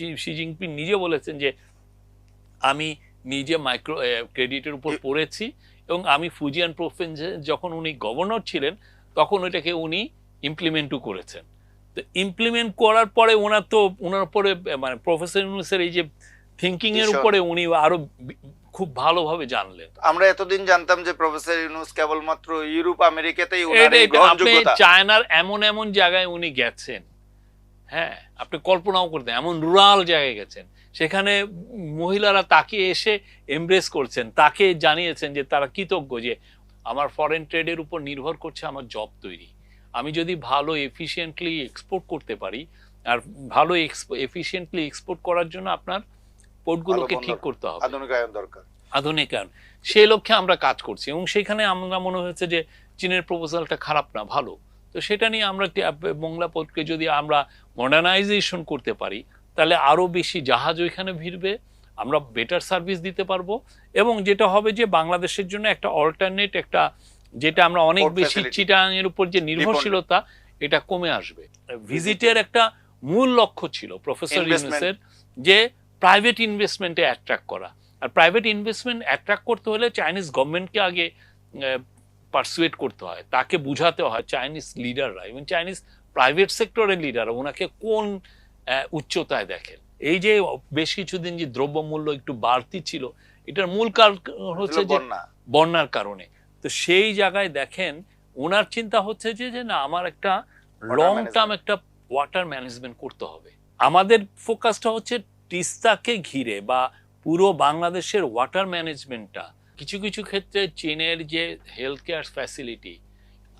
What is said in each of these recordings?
She- Jinping নিজে বলেছেন যে আমি নিজে মাইক্রো ক্রেডিটের উপর পড়েছি এবং আমি ফুজিয়ান প্রোভিন্সে যখন উনি গভর্নর ছিলেন তখন ওইটাকে উনি ইমপ্লিমেন্টও করেছেন। তো ইমপ্লিমেন্ট করার পরে ওনার তো ওনার উপরে মানে প্রফেসর ইউনুসের এই যে থিঙ্কিং এর উপরে উনি আরও খুব ভালোভাবে জানলেন। আমরা এতদিন জানতাম যে প্রফেসর ইউনুস কেবলমাত্র ইউরোপ আমেরিকাতেই ওনার চায়নার এমন এমন জায়গায় উনি গেছেন হ্যাঁ আপনি কল্পনাও করতেন এমন রুরাল জায়গায় গেছেন সেখানে মহিলারা তাকে এসে এমব্রেস করছেন তাকে জানিয়েছেন যে তারা কৃতজ্ঞ যে আমার ফরেন ট্রেডের উপর নির্ভর করছে আমার জব তৈরি। আমি যদি ভালো এফিসিয়েন্টলি এক্সপোর্ট করতে পারি আর ভালো এফিসিয়েন্টলি এক্সপোর্ট করার জন্য আপনার পোর্টগুলোকে ঠিক করতে হবে। আধুনিকায়ন দরকার। আধুনিকায়ন সেই লক্ষ্যে আমরা কাজ করছি এবং সেখানে আমরা মনে হয়েছে যে চীনের প্রপোজালটা খারাপ না ভালো। তো সেটা নিয়ে আমরা বাংলা পোর্টকে যদি আমরা মডার্নাইজেশন করতে পারি তাহলে আরও বেশি জাহাজ ওইখানে ভিড়বে আমরা বেটার সার্ভিস দিতে পারব। এবং যেটা হবে যে বাংলাদেশের জন্য একটা অল্টারনেট একটা যেটা আমরা অনেক বেশি. চিটাঙের উপর যে নির্ভরশীলতা এটা কমে আসবে। ভিজিটের একটা মূল লক্ষ্য ছিল প্রফেসর. ইউনুসের যে প্রাইভেট ইনভেস্টমেন্টে অ্যাট্রাক্ট করা। আর প্রাইভেট ইনভেস্টমেন্ট অ্যাট্রাক্ট করতে হলে চাইনিজ গভর্নমেন্টকে আগে পারসুয়েট করতে হয়। তাকে বুঝাতে হয় চাইনিজ লিডাররা এবং চাইনিজ প্রাইভেট সেক্টরের লিডার ওনাকে কোন উচ্চতায় দেখেন? এই যে বেশ কিছুদিন যে দ্রব্যমূল্য একটু বাড়তি ছিল এটার মূল কারণ হচ্ছে যে বন্যার কারণে। তো সেই জায়গায় দেখেন ওনার চিন্তা হচ্ছে যে যে না আমার একটা লং টার্ম একটা ওয়াটার ম্যানেজমেন্ট করতে হবে। আমাদের ফোকাসটা হচ্ছে তিস্তাকে ঘিরে বা পুরো বাংলাদেশের ওয়াটার ম্যানেজমেন্টটা কিছু কিছু ক্ষেত্রে চীনের যে হেলথ কেয়ার ফ্যাসিলিটি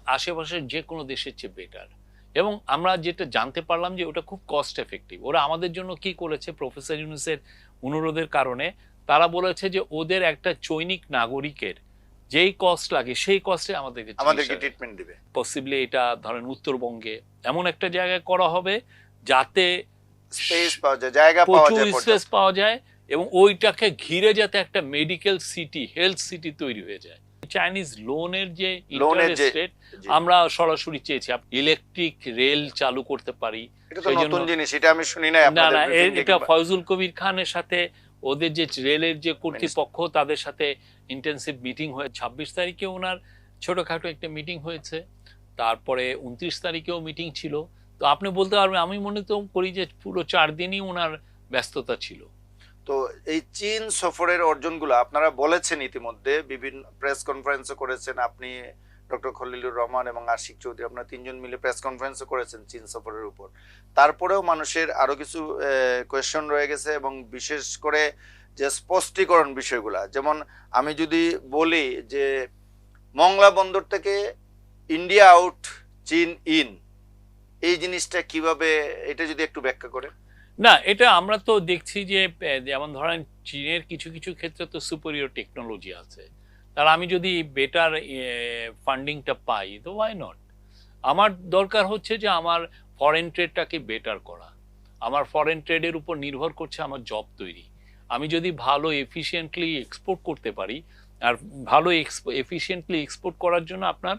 আশেপাশের যে কোনো দেশের চেয়ে বেটার এবং আমরা যেটা জানতে পারলাম যে ওটা খুব কস্ট এফেক্টিভ ওরা আমাদের জন্য কি করেছে? প্রফেসর ইউনুসের অনুরোধের কারণে তারা বলেছে যে ওদের একটা চৈনিক নাগরিকের যেই কস্ট লাগে সেই কস্টে আমাদেরকে আমাদেরকে ট্রিটমেন্ট দিবে। পসিবলি এটা ধরেন উত্তরবঙ্গে এমন একটা জায়গায় করা হবে যাতে স্পেস পাওয়া যায় জায়গা পাওয়া যায় স্পেস পাওয়া যায় এবং ওইটাকে ঘিরে যাতে একটা মেডিকেল সিটি হেলথ সিটি তৈরি হয়ে যায়। চাইনিজ লোনের যে ইন্টারেস্ট রেট আমরা সরাসরি চেয়েছি। ইলেকট্রিক রেল চালু করতে পারি। এটা না না ফয়জুল কবির খানের সাথে ওদের যে রেলের যে কর্তৃপক্ষ তাদের সাথে ইন্টেন্সিভ মিটিং হয়ে ছাব্বিশ তারিখে ওনার ছোটখাটো একটা মিটিং হয়েছে। তারপরে উনত্রিশ তারিখেও মিটিং ছিল। তো আপনি বলতে পারবেন আমি মনে তো করি যে পুরো চার দিনই ওনার ব্যস্ততা ছিল। তো এই চীন সফরের অর্জনগুলো আপনারা বলেছেন ইতিমধ্যে, বিভিন্ন প্রেস কনফারেন্সও করেছেন আপনি, ডক্টর খলিলুর রহমান এবং আশিক চৌধুরী, আপনারা তিনজন মিলে প্রেস কনফারেন্সও করেছেন চীন সফরের উপর। তারপরেও মানুষের আরও কিছু কোয়েশ্চন রয়ে গেছে এবং বিশেষ করে যে স্পষ্টীকরণ বিষয়গুলা, যেমন আমি যদি বলি যে মংলা বন্দর থেকে ইন্ডিয়া আউট চীন ইন এই জিনিসটা কীভাবে, এটা যদি একটু ব্যাখ্যা করে না এটা আমরা তো দেখছি যে যেমন ধরেন চীনের কিছু কিছু ক্ষেত্রে তো সুপেরিয়র টেকনোলজি আছে। তার আমি যদি বেটার ফান্ডিংটা পাই তো ওয়াই নট আমার দরকার হচ্ছে যে আমার ফরেন ট্রেডটাকে বেটার করা। আমার ফরেন ট্রেডের উপর নির্ভর করছে আমার জব তৈরি। আমি যদি ভালো এফিসিয়েন্টলি এক্সপোর্ট করতে পারি আর ভালো এফিসিয়েন্টলি এক্সপোর্ট করার জন্য আপনার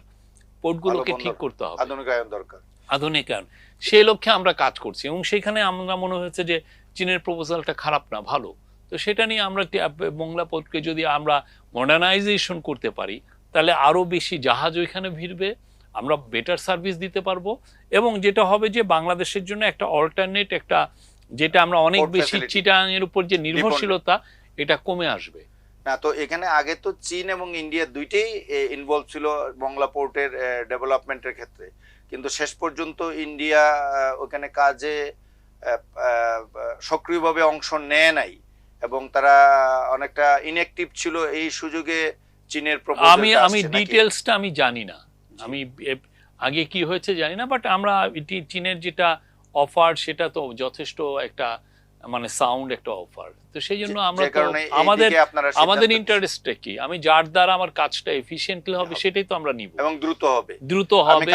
পোর্টগুলোকে। ঠিক করতে হবে। আধুনিকায়ন দরকার। আধুনিকায়ন সেই লক্ষ্যে আমরা কাজ করছি এবং সেখানে আমরা মনে হয়েছে যে চীনের প্রপোজালটা খারাপ না ভালো। তো সেটা নিয়ে আমরা বাংলা পোর্টকে যদি আমরা মডার্নাইজেশন করতে পারি তাহলে আরও বেশি জাহাজ ওইখানে ভিড়বে আমরা বেটার সার্ভিস দিতে পারব এবং যেটা হবে যে বাংলাদেশের জন্য একটা অল্টারনেট একটা যেটা আমরা অনেক বেশি facility. চিটাঙের উপর যে নির্ভরশীলতা এটা কমে আসবে। না তো এখানে আগে তো চীন এবং ইন্ডিয়া দুইটাই ইনভলভ ছিল মংলা পোর্টের ডেভেলপমেন্টের ক্ষেত্রে। কিন্তু শেষ পর্যন্ত ইন্ডিয়া ওখানে কাজে সক্রিয়ভাবে অংশ নেয় নাই এবং তারা অনেকটা ইনঅ্যাক্টিভ ছিল এই সুযোগে চীনের আমি আমি ডিটেলসটা আমি জানি না। আমি আগে কি হয়েছে জানি না বাট আমরা চীনের যেটা অফার সেটা তো যথেষ্ট একটা মানে সাউন্ড একটা অফার তো সেই জন্য আমরা আমাদের আমাদের ইন্টারেস্টটা কি? আমি যার দ্বারা আমার কাজটা এফিশিয়েন্টলি হবে হবে। সেটাই তো আমরা নিব। এবং দ্রুত হবে। দ্রুত হবে।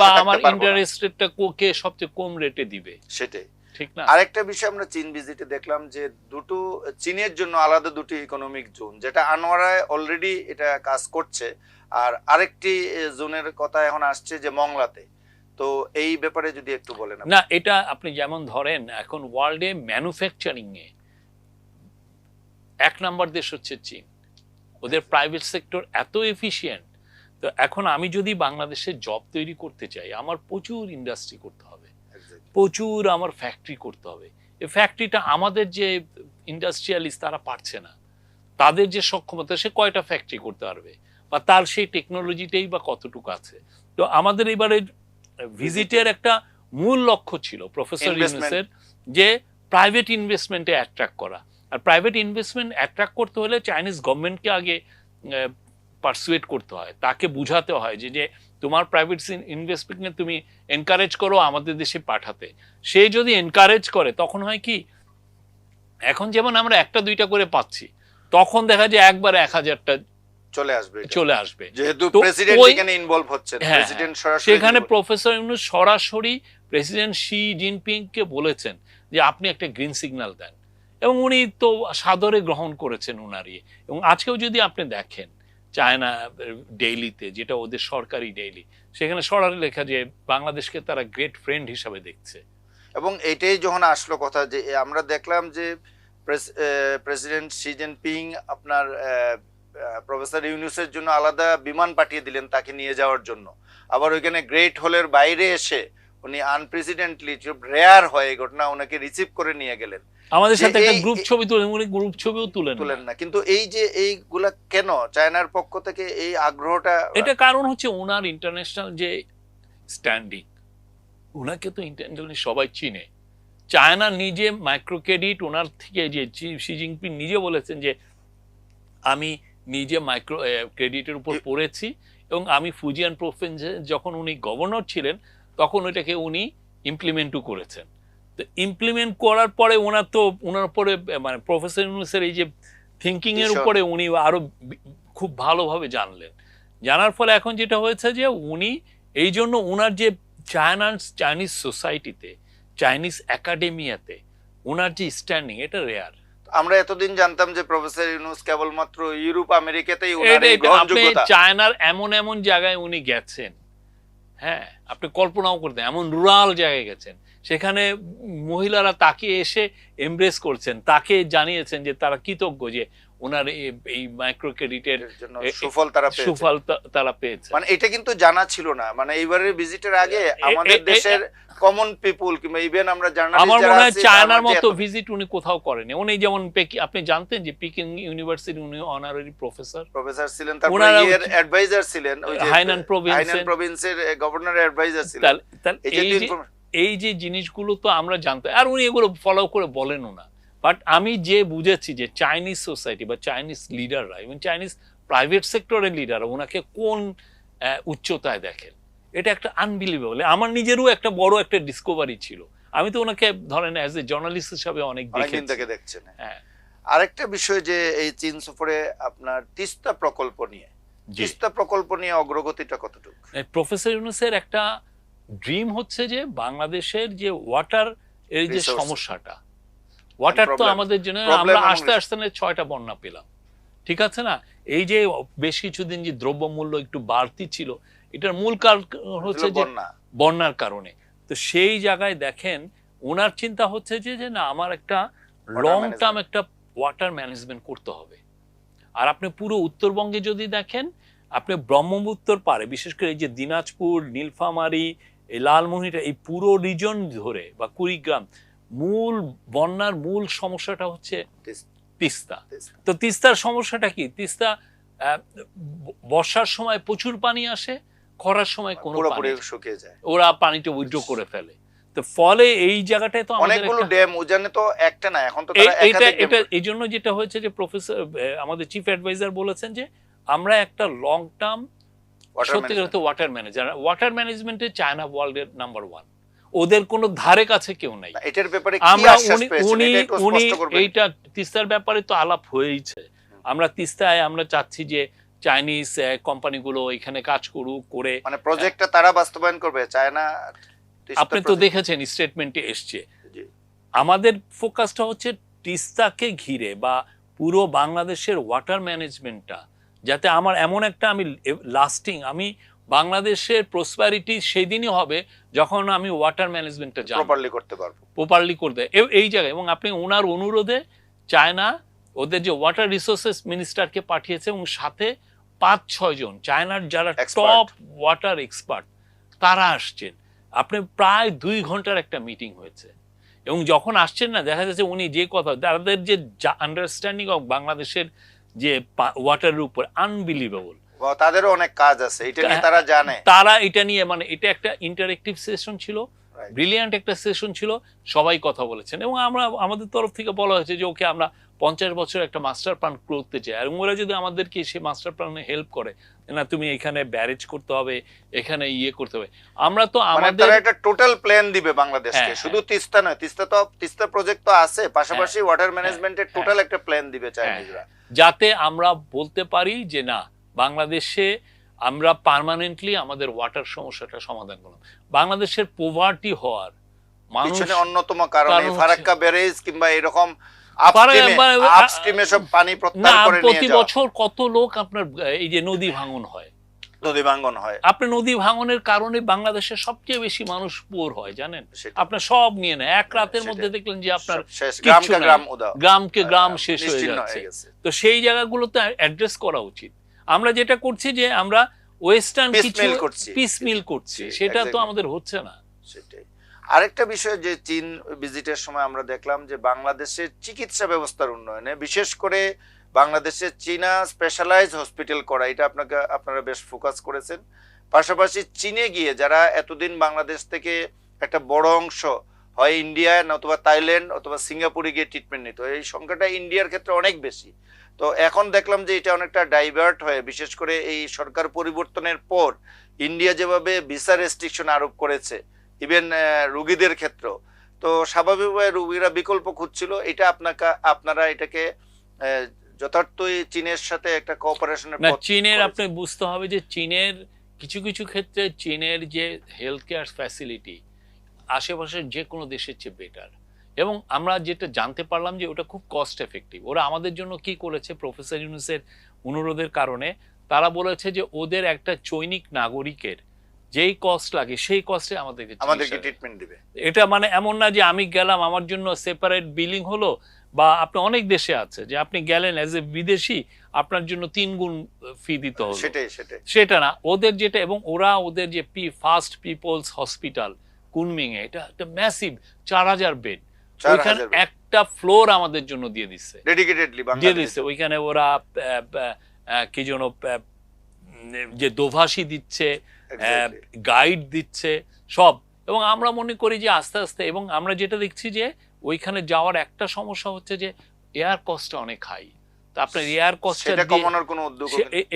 বা আমার ইন্টারেস্টেডটা কে সবচেয়ে কম রেটে দিবে। সেটাই। ঠিক না? আরেকটা বিষয় আমরা চীন ভিজিটে দেখলাম যে দুটো চীনের জন্য আলাদা দুটি ইকোনমিক জোন যেটা আনোয়ারায় অলরেডি এটা কাজ করছে। আর আরেকটি জোনের কথা এখন আসছে যে মংলাতে। তো এই ব্যাপারে যদি একটু বলেন না এটা আপনি যেমন ধরেন এখন ওয়ার্ল্ডে ম্যানুফ্যাকচারিং এ এক নম্বর দেশ হচ্ছে চীন। ওদের প্রাইভেট সেক্টর এত এফিশিয়েন্ট তো এখন আমি যদি বাংলাদেশে জব তৈরি করতে চাই আমার প্রচুর ইন্ডাস্ট্রি করতে হবে। প্রচুর আমার ফ্যাক্টরি করতে হবে। এই ফ্যাক্টরিটা আমাদের যে ইন্ডাস্ট্রিয়ালিস্ট তারা পারছে না। তাদের যে সক্ষমতা সে কয়টা ফ্যাক্টরি করতে পারবে? বা তার সেই টেকনোলজিটাই বা কতটুকু আছে? তো আমাদের এবারে ভিজিটের একটা মূল লক্ষ্য ছিল প্রফেসর. ইউনুসের যে প্রাইভেট ইনভেস্টমেন্টে অ্যাট্রাক্ট করা। আর প্রাইভেট ইনভেস্টমেন্ট অ্যাট্রাক্ট করতে হলে চাইনিজ গভর্নমেন্টকে আগে পারসুয়েট করতে হয়। তাকে বুঝাতে হয় যে যে তোমার প্রাইভেট ইনভেস্টমেন্টে তুমি এনকারেজ করো আমাদের দেশে পাঠাতে। সে যদি এনকারেজ করে তখন হয় কি এখন যেমন আমরা একটা দুইটা করে পাচ্ছি তখন দেখা যায় একবার এক হাজারটা চলে আসবে চলে আসবে। যেহেতু প্রেসিডেন্ট এখানে ইনভলভ হচ্ছে হ্যাঁ, প্রেসিডেন্ট সরাসরি সেখানে প্রফেসর ইউনুস সরাসরি প্রেসিডেন্ট শি জিনপিংকে বলেছেন যে আপনি একটা গ্রিন সিগন্যাল দেন। এবং উনি তো সাদরে গ্রহণ করেছেন উনারই এবং আজকেও যদি আপনি দেখেন চায়না ডেইলিতে যেটা ওদের সরকারি ডেইলি সেখানে সরাসরি লেখা যে বাংলাদেশকে তারা গ্রেট ফ্রেন্ড হিসাবে দেখছে। এবং এটাই যখন আসলো কথা যে আমরা দেখলাম যে প্রেসিডেন্ট শি জিনপিং আপনার প্রফেসর ইউনুসের জন্য আলাদা বিমান পাঠিয়ে দিলেন তাকে নিয়ে যাওয়ার জন্য। আবার ওইখানে গ্রেট হলের বাইরে এসে উনি আনপ্রেসিডেন্টলি রেয়ার হয় এই ঘটনা ওনাকে রিসিভ করে নিয়ে গেলেন। আমাদের সাথে একটা গ্রুপ ছবি তুলে উনি গ্রুপ ছবিও তুলেন। তুলেন না। কিন্তু এই যে এইগুলা কেন? চায়নার পক্ষ থেকে এই আগ্রহটা এটা কারণ হচ্ছে ওনার ইন্টারন্যাশনাল যে স্ট্যান্ডিং ওনাকে তো ইন্টারন্যাশনালি সবাই চিনে। চায়না নিজে মাইক্রো ক্রেডিট ওনার থেকে যে শি জিনপিং নিজে বলেছেন যে আমি নিজে মাইক্রো ক্রেডিটের উপর পড়েছি এবং আমি ফুজিয়ান প্রোভিন্সে যখন উনি গভর্নর ছিলেন তখন ওইটাকে উনি ইমপ্লিমেন্টও করেছেন। তো ইমপ্লিমেন্ট করার পরে ওনার তো ওনার উপরে মানে প্রফেসর ইউনুসের এই যে থিঙ্কিংয়ের উপরে উনি আরও বি- খুব ভালোভাবে জানলেন। জানার ফলে এখন যেটা হয়েছে যে উনি এই জন্য ওনার যে চায়নার চাইনিজ সোসাইটিতে চাইনিজ একাডেমিয়াতে ওনার যে স্ট্যান্ডিং এটা রেয়ার আমরা এতদিন জানতাম যে প্রফেসর ইউনুস কেবলমাত্র ইউরোপ আমেরিকাতেই আপনি চায়নার এমন এমন জায়গায় উনি গেছেন হ্যাঁ আপনি কল্পনাও করতে এমন রুরাল জায়গায় গেছেন সেখানে মহিলারা তাকে এসে এমব্রেস করছেন তাকে জানিয়েছেন যে তারা কৃতজ্ঞ যে ওনার এই- মাইক্রো ক্রেডিটের এর সুফল তারা সুফল তারা পেয়েছে। মানে এটা কিন্তু জানা ছিল না। মানে এইবারের ভিজিটের আগে আমাদের দেশের কমন পিপুল কিংবা ইভেন আমরা জার্নালিস্ট আমার মনে হয় চায়নার মতো ভিজিট উনি কোথাও করেনি। উনি যেমন আপনি জানতেন যে পিকিং ইউনিভার্সিটি উনি অনারারি প্রফেসর প্রফেসর ছিলেন তারপরে ইয়ের অ্যাডভাইজার ছিলেন ওই যে হাইনান প্রভিন্সের- হাইনান প্রভিন্সের গভর্নর অ্যাডভাইজার ছিলেন। এই যে জিনিসগুলো তো আমরা জানতাম আর উনি এগুলো ফলো করে বলেনও না। বাট আমি যে বুঝেছি যে চাইনিজ সোসাইটি বা চাইনিজ লিডাররা এবং চাইনিজ প্রাইভেট সেক্টরের লিডাররা ওনাকে কোন উচ্চতায় দেখেন? এটা একটা আনবিলিভেবল আমার নিজেরও একটা বড় একটা ডিসকভারি ছিল। আমি তো ওনাকে ধরেন অ্যাজ এ জার্নালিস্ট হিসাবে অনেক থেকে দেখছেন। হ্যাঁ। আরেকটা বিষয় যে এই চীন সফরে আপনার তিস্তা প্রকল্প নিয়ে তিস্তা প্রকল্প নিয়ে অগ্রগতিটা কতটুকু? প্রফেসর ইউনুসের একটা ড্রিম হচ্ছে যে বাংলাদেশের যে ওয়াটার এর যে সমস্যাটা ওয়াটার তো আমাদের জন্য আমরা আস্তে আস্তে না ছয়টা বন্যা পেলাম। ঠিক আছে না? এই যে বেশ কিছুদিন যে দ্রব্যমূল্য একটু বাড়তি ছিল এটার মূল কারণ হচ্ছে যে বন্যার কারণে। তো সেই জায়গায় দেখেন ওনার চিন্তা হচ্ছে যে যে না আমার একটা লং টার্ম একটা ওয়াটার ম্যানেজমেন্ট করতে হবে। আর আপনি পুরো উত্তরবঙ্গে যদি দেখেন আপনি ব্রহ্মপুত্তর পারে বিশেষ করে এই যে দিনাজপুর নীলফামারী এই লালমোহনীটা এই পুরো রিজন ধরে বা কুড়িগ্রাম মূল বন্যার মূল সমস্যাটা হচ্ছে তিস্তা। তো তিস্তার সমস্যাটা কি? তিস্তা বর্ষার সময় প্রচুর পানি আসে খরার সময় কোনো পানি শুকিয়ে যায়। ওরা পানিটা উইথড্র করে ফেলে। তো ফলে এই জায়গাটায় তো আমাদের অনেকগুলো একটা- ড্যাম উজানে তো একটা না এখন তো এই- এটা এটা এই জন্য যেটা হয়েছে যে প্রফেসর আমাদের চিফ অ্যাডভাইজার বলেছেন যে আমরা একটা লং টার্ম সত্যি। ওয়াটার ম্যানেজার ওয়াটার ম্যানেজমেন্টে চায়না ওয়ার্ল্ডের নাম্বার ওয়ান ওদের কোনো ধারে কাছে কেউ নাই। এটার ব্যাপারে আমরা উনি উনি উনি এইটা তিস্তার ব্যাপারে তো আলাপ হয়েইছে। আমরা তিস্তায় আমরা চাচ্ছি যে চাইনিজ কোম্পানিগুলো এখানে কাজ করুক করে মানে প্রজেক্টটা তারা বাস্তবায়ন করবে চায়না আপনি তো দেখেছেন স্টেটমেন্টে এসছে। আমাদের ফোকাসটা হচ্ছে তিস্তাকে ঘিরে বা পুরো বাংলাদেশের ওয়াটার ম্যানেজমেন্টটা যাতে আমার এমন একটা আমি লাস্টিং আমি বাংলাদেশের প্রসপারিটি সেই দিনই হবে যখন আমি ওয়াটার ম্যানেজমেন্টটা জানব প্রপারলি করতে পারব। প্রপারলি করতে। এই জায়গায় এবং আপনি ওনার অনুরোধে চায়না ওদের যে ওয়াটার রিসোর্সেস মিনিস্টারকে পাঠিয়েছে এবং সাথে পাঁচ ছয় জন চায়নার যারা. টপ ওয়াটার এক্সপার্ট তারা আসছেন। আপনি প্রায় দুই ঘণ্টার একটা মিটিং হয়েছে। এবং যখন আসছেন না দেখা যাচ্ছে উনি যে কথা তাদের যে আন্ডারস্ট্যান্ডিং অফ বাংলাদেশের যে ওয়াটারের উপর আনবিলিভেবল তাদেরও অনেক কাজ আছে এটা নিয়ে তারা জানে। তারা এটা নিয়ে মানে এটা একটা ইন্টারেক্টিভ সেশন ছিল ব্রিলিয়ান্ট একটা সেশন ছিল সবাই কথা বলেছেন। এবং আমরা আমাদের তরফ থেকে বলা হয়েছে যে ওকে আমরা পঞ্চাশ বছর একটা মাস্টার প্ল্যান করতে চাই। আর ওরা যদি আমাদেরকে সেই মাস্টার প্ল্যানে হেল্প করে না তুমি এখানে ব্যারেজ করতে হবে এখানে ইয়ে করতে হবে। আমরা তো মানে আমাদের একটা টোটাল প্ল্যান দিবে বাংলাদেশকে। হ্যাঁ, শুধু তিস্তা নয় তিস্তা তো তিস্তা প্রজেক্ট তো আছে পাশাপাশি ওয়াটার ম্যানেজমেন্টের টোটাল একটা প্ল্যান দিবে চাইনিজরা যাতে আমরা বলতে পারি যে না বাংলাদেশে আমরা পার্মানেন্টলি আমাদের ওয়াটার সমস্যাটা সমাধান করলাম। বাংলাদেশের পোভার্টি হওয়ার পিছনে অন্যতম কারণ ফারাক্কা ব্যারেজ কিংবা এরকম আপস্ট্রিমে সব পানি প্রত্যাহার করে নিয়ে প্রতি বছর কত লোক আপনার এই যে নদী ভাঙন হয়? নদী ভাঙ্গন হয়। আপনি নদী ভাঙনের কারণে বাংলাদেশের সবচেয়ে বেশি মানুষ পোর হয় জানেন? আপনার সব নিয়ে নেয়। এক রাতের মধ্যে দেখলেন যে আপনার গ্রামকে গ্রাম শেষ হয়ে যাচ্ছে। তো সেই জায়গাগুলোতে অ্যাড্রেস করা উচিত। আমরা যেটা করছি যে আমরা ওয়েস্টার্ন কিছু Piecemeal করছি। সেটা তো আমাদের হচ্ছে না। সেটাই। আরেকটা বিষয় যে চীন ভিজিটের সময় আমরা দেখলাম যে বাংলাদেশের চিকিৎসা ব্যবস্থার উন্নয়নে বিশেষ করে বাংলাদেশে চীনা স্পেশালাইজ হসপিটাল করা এটা আপনাকে আপনারা বেশ ফোকাস করেছেন। পাশাপাশি চীনে গিয়ে যারা এতদিন বাংলাদেশ থেকে একটা বড় অংশ হয় ইন্ডিয়া অথবা থাইল্যান্ড অথবা সিঙ্গাপুরে গিয়ে ট্রিটমেন্ট নিত এই সংখ্যাটা ইন্ডিয়ার ক্ষেত্রে অনেক বেশি। তো এখন দেখলাম যে এটা অনেকটা ডাইভার্ট হয়ে বিশেষ করে এই সরকার পরিবর্তনের পর ইন্ডিয়া যেভাবে ভিসা রেস্ট্রিকশন আরোপ করেছে ইভেন রুগীদের ক্ষেত্রেও। তো স্বাভাবিকভাবে রুগীরা বিকল্প খুঁজছিল। এটা আপনাকে আপনারা এটাকে যথার্থই চীনের সাথে একটা কোঅপারেশনের চীনের আপনি বুঝতে হবে যে চীনের কিছু কিছু ক্ষেত্রে চীনের যে হেলথ কেয়ার ফ্যাসিলিটি আশেপাশের যে কোনো দেশের চেয়ে বেটার এবং আমরা যেটা জানতে পারলাম যে ওটা খুব কস্ট এফেক্টিভ ওরা আমাদের জন্য কি করেছে? প্রফেসর ইউনুসের অনুরোধের কারণে তারা বলেছে যে ওদের একটা চৈনিক নাগরিকের যেই কস্ট লাগে সেই কস্টে আমাদেরকে আমাদেরকে ট্রিটমেন্ট দিবে। এটা মানে এমন না যে আমি গেলাম আমার জন্য সেপারেট বিলিং হলো বা আপনি অনেক দেশে আছে যে আপনি গেলেন অ্যাজ এ বিদেশি আপনার জন্য তিন গুণ ফি দিতে হবে সেটাই সেটাই। সেটা না ওদের যেটা এবং ওরা ওদের যে P first people's hospital Kunming এ এটা একটা ম্যাসিভ চার হাজার বেড ওইখানে একটা ফ্লোর আমাদের জন্য দিয়ে দিচ্ছে ডেডিকেটেডলি দিয়ে দিচ্ছে ওইখানে ওরা কি যেন যে দোভাষী দিচ্ছে গাইড দিচ্ছে সব। এবং আমরা মনে করি যে আস্তে আস্তে এবং আমরা যেটা দেখছি যে ওইখানে যাওয়ার একটা সমস্যা হচ্ছে যে এয়ার কস্টটা অনেক হাই তা আপনার এয়ার কস্টটা সেটা কমানোর কোনো উদ্যোগ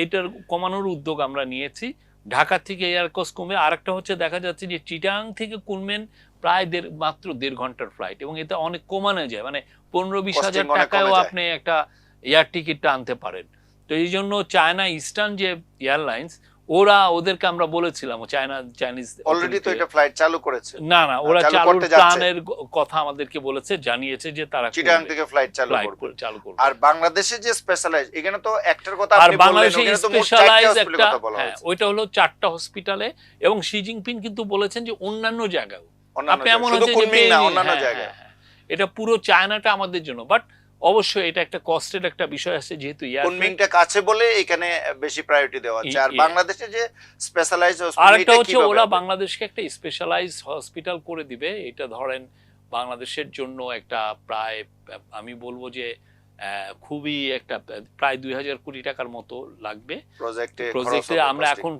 এটার কমানোর উদ্যোগ আমরা নিয়েছি। ঢাকা থেকে এয়ার কস্ট কমবে আরেকটা হচ্ছে দেখা যাচ্ছে যে চিটাং থেকে কুনমেন প্রায় দেড় মাত্র দেড় ঘণ্টার ফ্লাইট এবং এটা অনেক কমানো যায়। মানে পনেরো বিশ হাজার টাকায়ও আপনি একটা এয়ার টিকিটটা আনতে পারেন। তো এই জন্য চায়না ইস্টার্ন যে এয়ারলাইন্স ওরা ওদেরকে আমরা বলেছিলাম চায়না চাইনিজ অলরেডি তো এটা ফ্লাইট চালু করেছে। না না ওরা চালু করতে যাচ্ছে। প্ল্যানের কথা আমাদেরকে বলেছে জানিয়েছে যে তারা চিটাং থেকে ফ্লাইট চালু করবে। চালু করবে। আর বাংলাদেশে যে স্পেশালাইজ এখানে তো একটার কথা আর আপনি বললেন বাংলাদেশে তো স্পেশালাইজ একটা হ্যাঁ ওইটা হলো চারটা হসপিটালে এবং শি জিনপিং কিন্তু বলেছেন যে অন্যান্য অন্যান্য আপনি এমন হ্যাঁ, হ্যাঁ, হ্যাঁ। এটা পুরো চায়নাটা আমাদের জন্য। বাট অবশ্যই এটা একটা কষ্টের একটা বিষয় আছে যেহেতু কুনমিংটা কাছে বলে এখানে বেশি প্রায়োরিটি দেওয়া হচ্ছে আর বাংলাদেশে যে স্পেশালাইজ হচ্ছে ওরা বাংলাদেশকে একটা স্পেশালাইজ হসপিটাল করে দিবে। এটা ধরেন বাংলাদেশের জন্য একটা প্রায় আমি বলব যে খুবই একটা প্রায় দুই হাজার কোটি টাকার মতো লাগবে। প্রজেক্টে প্রজেক্টে আমরা এখন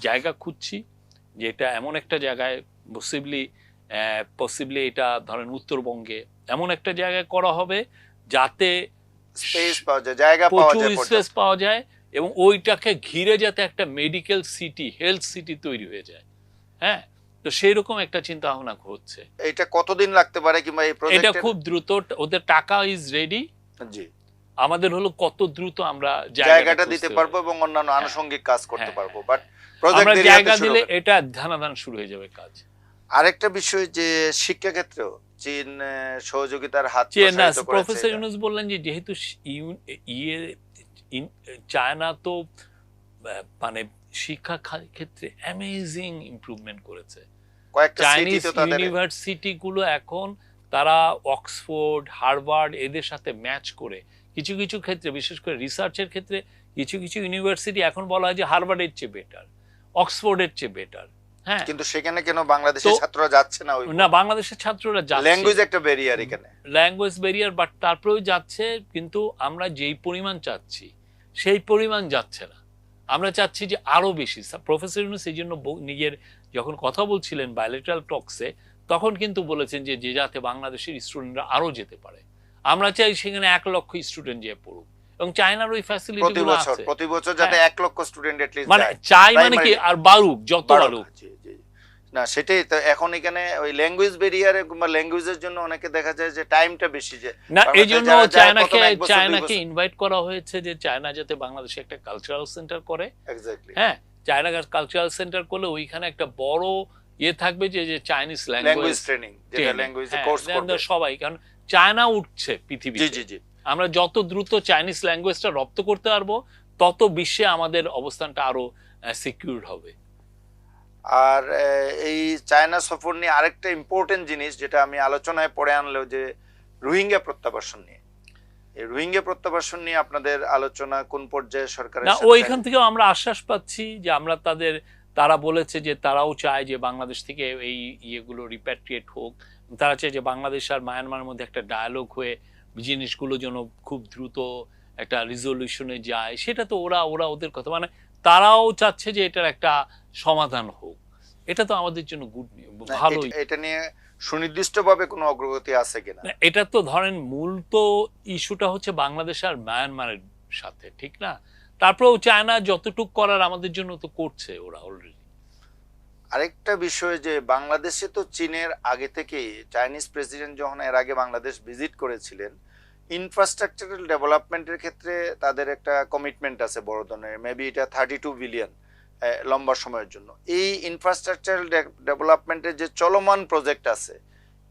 জায়গা খুঁজছি যে এটা এমন একটা জায়গায় পসিবলি পসিবলি এটা ধরেন উত্তরবঙ্গে এমন একটা জায়গায় করা হবে যাতে স্পেস পাওয়া যায় জায়গা পাওয়া যায় স্পেস পাওয়া যায় এবং ওইটাকে ঘিরে যাতে একটা মেডিকেল সিটি হেলথ সিটি তৈরি হয়ে যায়। হ্যাঁ? তো সেই রকম একটা চিন্তা ভাবনা হচ্ছে এটা কতদিন লাগতে পারে কিংবা এই এটা খুব দ্রুত ওদের টাকা ইজ রেডি জি। আমাদের হলো কত দ্রুত আমরা জায়গাটা দিতে পারব এবং অন্যান্য হ্যাঁ। আনুষঙ্গিক কাজ করতে হ্যাঁ, পারব বাট প্রজেক্ট জায়গা দিলে এটা ধানাধান শুরু হয়ে যাবে কাজ। আরেকটা বিষয় যে শিক্ষা ক্ষেত্রেও চীন সহযোগিতার হাত প্রফেসর ইউনুস বললেন যে যেহেতু ইয়ে চায়না তো মানে শিক্ষা ক্ষেত্রে অ্যামেজিং ইমপ্রুভমেন্ট করেছে। চাইনিজ সিটি ইউনিভার্সিটি গুলো এখন তারা অক্সফোর্ড হার্ভার্ড এদের সাথে ম্যাচ করে। কিছু কিছু ক্ষেত্রে বিশেষ করে রিসার্চের ক্ষেত্রে কিছু কিছু ইউনিভার্সিটি এখন বলা হয় যে হার্ভার্ডের চেয়ে বেটার অক্সফোর্ডের চেয়ে বেটার কিন্তু সেখানে কেন বাংলাদেশের ছাত্ররা যাচ্ছে না ওই না বাংলাদেশের ছাত্ররা যাচ্ছে। ল্যাঙ্গুয়েজ একটা ব্যারিয়ার এখানে। ল্যাঙ্গুয়েজ ব্যারিয়ার বাট তারপরেও যাচ্ছে কিন্তু আমরা যেই পরিমাণ চাচ্ছি সেই পরিমাণ যাচ্ছে না। আমরা চাচ্ছি যে আরও বেশি। প্রফেসর ইউনুস এই জন্য নিজের যখন কথা বলছিলেন বায়োলেটারাল টক্সে তখন কিন্তু বলেছেন যে যে যাতে বাংলাদেশের স্টুডেন্টরা আরও যেতে পারে। আমরা চাই সেখানে এক লক্ষ স্টুডেন্ট যেয়ে পড়ুক। এবং চায়নার ওই ফ্যাসিলিটি প্রতি বছর আছে। প্রতি বছর যাতে হ্যাঁ। এক লক্ষ স্টুডেন্ট মানে চাই মানে কি? আর বাড়ুক যত বাড়ুক। না সেটাই তো এখন এখানে ওই ল্যাঙ্গুয়েজ ব্যারিয়ারে কিংবা ল্যাঙ্গুয়েজের জন্য অনেকে দেখা যায় যে টাইমটা বেশি যে না এই জন্য চায়নাকে চায়নাকে ইনভাইট করা হয়েছে যে চায়না যাতে বাংলাদেশে একটা কালচারাল সেন্টার করে। এক্স্যাক্টলি হ্যাঁ চায়না কালচারাল সেন্টার করলে ওইখানে একটা বড় ইয়ে থাকবে যে যে চাইনিজ ল্যাঙ্গুয়েজ ট্রেনিং যেটা ল্যাঙ্গুয়েজ কোর্স করবে। সবাই কারণ চায়না উঠছে পৃথিবীতে। জি জি জি। আমরা যত দ্রুত চাইনিজ ল্যাঙ্গুয়েজটা রপ্ত করতে পারব তত বিশ্বে আমাদের অবস্থানটা আরও সিকিউর হবে। আর এই চায়না সফর নিয়ে আরেকটা ইম্পর্টেন্ট জিনিস যেটা আমি আলোচনায় পড়ে আনলেও যে রোহিঙ্গা প্রত্যাবাসন নিয়ে। এই রোহিঙ্গা প্রত্যাবাসন নিয়ে আপনাদের আলোচনা কোন পর্যায়ে সরকারের না ওইখান থেকেও আমরা আশ্বাস পাচ্ছি যে আমরা তাদের তারা বলেছে যে তারাও চায় যে বাংলাদেশ থেকে এই ইয়েগুলো রিপ্যাট্রিয়েট হোক। তারা চায় যে বাংলাদেশ আর মায়ানমারের মধ্যে একটা ডায়ালগ হয়ে জিনিসগুলো যেন খুব দ্রুত একটা রিজলিউশনে যায়। সেটা তো ওরা ওরা ওদের কথা। মানে তারাও চাচ্ছে যে এটার একটা সমাধান হোক। এটা তো আমাদের জন্য গুড না, ভালোই। এটা- নিয়ে সুনির্দিষ্টভাবে কোনো অগ্রগতি আছে কিনা? এটা তো ধরেন মূল তো ইস্যুটা হচ্ছে বাংলাদেশ আর মায়ানমারের সাথে ঠিক না? তারপরেও চায়না যতটুক করার আমাদের জন্য তো করছে ওরা অলরেডি আরেকটা বিষয় যে বাংলাদেশে তো চীনের আগে থেকেই চাইনিজ প্রেসিডেন্ট যখন এর আগে বাংলাদেশ ভিজিট করেছিলেন ইনফ্রাস্ট্রাকচারাল ডেভেলপমেন্টের ক্ষেত্রে তাদের একটা কমিটমেন্ট আছে বড় ধরনের মেবি এটা থার্টি টু বিলিয়ন লম্বা সময়ের জন্য। এই ইনফ্রাস্ট্রাকচারাল ডেভেলপমেন্টের যে চলমান প্রজেক্ট আছে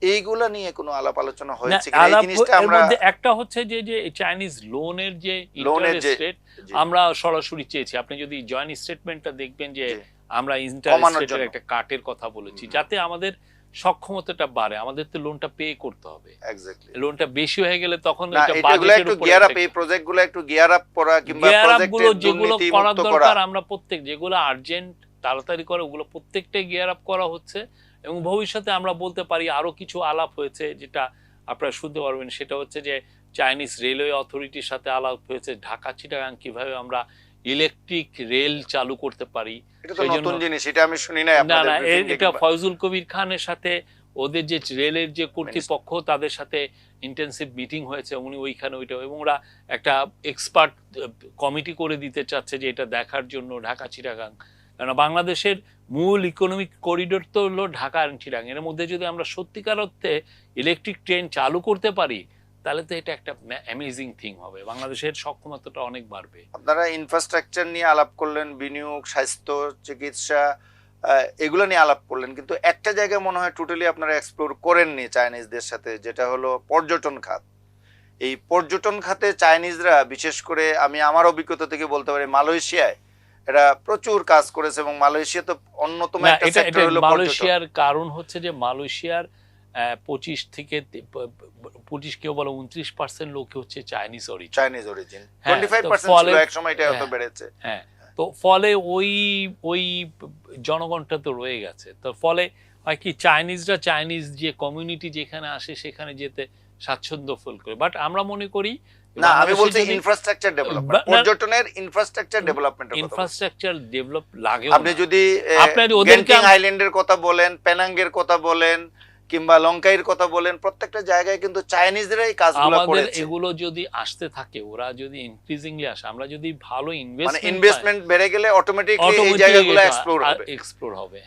এইগুলা নিয়ে কোনো আলাপ আলোচনা হয়েছে এই জিনিসটা আমরা একটা হচ্ছে যে যে চাইনিজ লোনের যে লোনের যে- ইন্টারেস্ট রেট আমরা সরাসরি চেয়েছি। আপনি যদি জয়েন্ট স্টেটমেন্টটা দেখবেন যে আমরা ইন্টারেস্ট। একটা কাটের কথা বলেছি যাতে আমাদের সক্ষমতাটা বাড়ে আমাদের তো লোনটা পে করতে হবে। Exactly. লোনটা বেশি হয়ে গেলে তখন এটা বাজেটের একটু গিয়ার আপ এই প্রজেক্টগুলো একটু গিয়ার আপ করা কিংবা প্রজেক্টের যেগুলো করার করা। দরকার আমরা প্রত্যেক যেগুলো আর্জেন্ট তাড়াতাড়ি করে ওগুলো প্রত্যেকটাই গিয়ার আপ করা হচ্ছে এবং ভবিষ্যতে আমরা বলতে পারি আরও কিছু আলাপ হয়েছে যেটা আপনারা শুনতে পারবেন। সেটা হচ্ছে যে চাইনিজ রেলওয়ে অথরিটির সাথে আলাপ হয়েছে। ঢাকা চিটাগাং কীভাবে আমরা ইলেকট্রিক রেল চালু করতে পারি। এটা তো নতুন জিনিস এটা আমি শুনি নাই না না এ- briefing এ এটা ফয়জুল কবির খানের সাথে ওদের যে রেলের যে কর্তৃপক্ষ তাদের সাথে ইন্টেন্সিভ মিটিং হয়েছে উনি ওইখানে ওইটা এবং ওরা একটা এক্সপার্ট কমিটি করে দিতে চাচ্ছে যে এটা দেখার জন্য ঢাকা চিটাগাং। কেন বাংলাদেশের মূল ইকোনমিক করিডোর তো হলো ঢাকা আর চিটাগাং। এর মধ্যে যদি আমরা সত্যিকার অর্থে ইলেকট্রিক ট্রেন চালু করতে পারি তাহলে তো এটা একটা অ্যামেজিং থিং হবে। বাংলাদেশের সক্ষমতাটা অনেক বাড়বে। আপনারা ইনফ্রাস্ট্রাকচার নিয়ে আলাপ করলেন বিনিয়োগ স্বাস্থ্য চিকিৎসা এগুলো নিয়ে আলাপ করলেন কিন্তু একটা জায়গায় মনে হয় টোটালি আপনারা এক্সপ্লোর করেননি চাইনিজদের সাথে যেটা হলো পর্যটন খাত। এই পর্যটন খাতে চাইনিজরা বিশেষ করে আমি আমার অভিজ্ঞতা থেকে বলতে পারি মালয়েশিয়ায় এরা প্রচুর কাজ করেছে এবং মালয়েশিয়া তো অন্যতম একটা সেক্টর হলো মালয়েশিয়ার কারণ হচ্ছে যে মালয়েশিয়ার পঁচিশ থেকে পঁচিশ কেউ বলে উনত্রিশ পার্সেন্ট লোক হচ্ছে চাইনিজ অরিজিন চাইনিজ অরিজিন ফলে- এক সময় এটা হ্যাঁ। বেড়েছে। হ্যাঁ তো ফলে ওই ওই জনগণটা তো রয়ে গেছে। তো ফলে হয় কি চাইনিজরা চাইনিজ যে কমিউনিটি যেখানে আসে সেখানে যেতে স্বাচ্ছন্দ্য ফিল করে। বাট আমরা মনে করি না আমি বলছি ইনফ্রাস্ট্রাকচার ডেভেলপমেন্ট পর্যটনের ইনফ্রাস্ট্রাকচার ডেভেলপমেন্ট ইনফ্রাস্ট্রাকচার ডেভেলপ লাগে আপনি যদি আপনার ওদেরকে আইল্যান্ডের কথা বলেন পেনাঙ্গের কথা বলেন কিংবা লঙ্কাইয়ের কথা বলেন প্রত্যেকটা জায়গায় কিন্তু চাইনিজরাই কাজগুলো আমাদের করেছে। এগুলো যদি আসতে থাকে ওরা যদি ইনক্রিজিংলি আসে আমরা যদি ভালো মানে ইনভেস্টমেন্ট ইনভেস্টমেন্ট বেড়ে গেলে অটোমেটিকলি এই জায়গাগুলো এক্সপ্লোর হবে। এক্সপ্লোর হবে